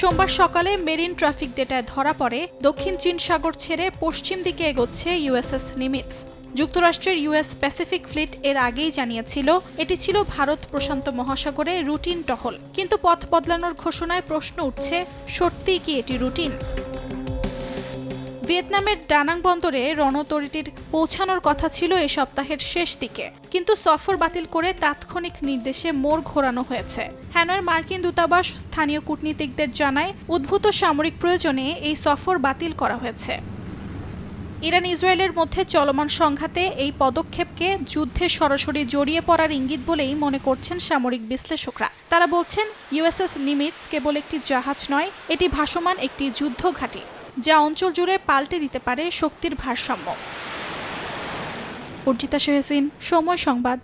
সোমবার সকালে marine traffic ডেটায় ধরা পড়ে দক্ষিণ চীন সাগর ছেড়ে পশ্চিম দিকে এগোচ্ছে ইউএসএস নিমিটস যুক্তরাষ্ট্রের ইউএস প্যাসিফিক ফ্লিট এর আগেই জানিয়েছিল, এটি ছিল ভারত প্রশান্ত মহাসাগরে রুটিন টহল। কিন্তু পথ বদলানোর ঘোষণায় প্রশ্ন উঠছে, সত্যিই কি এটি রুটিন? ভিয়েতনামের ডানাং বন্দরে রণতরিটির পৌঁছানোর কথা ছিল এ সপ্তাহের শেষ দিকে। কিন্তু সফর বাতিল করে তাৎক্ষণিক নির্দেশে মোড় ঘোরানো হয়েছে। হ্যানয়ের মার্কিন দূতাবাস স্থানীয় কূটনীতিকদের জানায়, উদ্ভূত সামরিক প্রয়োজনে এই সফর বাতিল করা হয়েছে। ইরান ইসরায়েলের মধ্যে চলমান সংঘাতে এই পদক্ষেপকে যুদ্ধে সরাসরি জড়িয়ে পড়ার ইঙ্গিত বলেই মনে করছেন সামরিক বিশ্লেষকরা। তারা বলছেন, ইউএসএস নিমিটস কেবল একটি জাহাজ নয়, এটি ভাসমান একটি যুদ্ধ ঘাঁটি যা অঞ্চল জুড়ে পাল্টে দিতে পারে শক্তির ভারসাম্য। অর্জিতা শেহসিন সময় সংবাদ।